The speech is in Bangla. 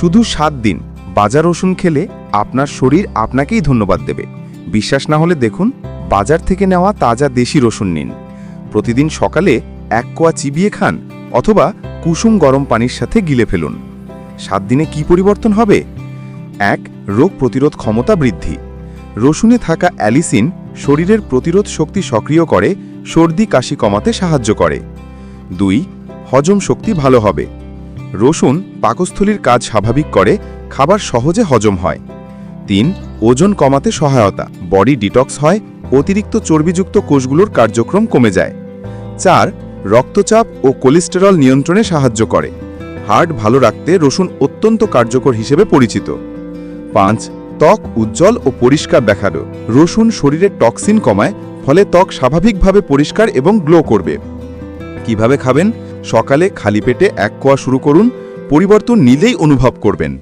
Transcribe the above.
শুধু সাত দিন বাজার রসুন খেলে আপনার শরীর আপনাকেই ধন্যবাদ দেবে। বিশ্বাস না হলে দেখুন, বাজার থেকে নেওয়া তাজা দেশি রসুন নিন। প্রতিদিন সকালে এক কোয়া চিবিয়ে খান অথবা কুসুম গরম পানির সাথে গিলে ফেলুন। সাত দিনে কি পরিবর্তন হবে? এক, রোগ প্রতিরোধ ক্ষমতা বৃদ্ধি। রসুনে থাকা অ্যালিসিন শরীরের প্রতিরোধ শক্তি সক্রিয় করে, সর্দি কাশি কমাতে সাহায্য করে। দুই, হজম শক্তি ভালো হবে। রসুন পাকস্থলীর কাজ স্বাভাবিক করে, খাবার সহজে হজম হয়। তিন, ওজন কমাতে সহায়তা, বডি ডিটক্স হয়, অতিরিক্ত চর্বিযুক্ত কোষগুলোর কার্যক্রম কমে যায়। চার, রক্তচাপ ও কোলেস্টেরল নিয়ন্ত্রণে সাহায্য করে। হার্ট ভালো রাখতে রসুন অত্যন্ত কার্যকর হিসেবে পরিচিত। পাঁচ, ত্বক উজ্জ্বল ও পরিষ্কার দেখাল। রসুন শরীরে টক্সিন কমায়, ফলে ত্বক স্বাভাবিকভাবে পরিষ্কার এবং গ্লো করবে। কীভাবে খাবেন? সকালে খালি পেটে এক কোয়া শুরু করুন পরিবর্তন নিলেই অনুভব করবেন।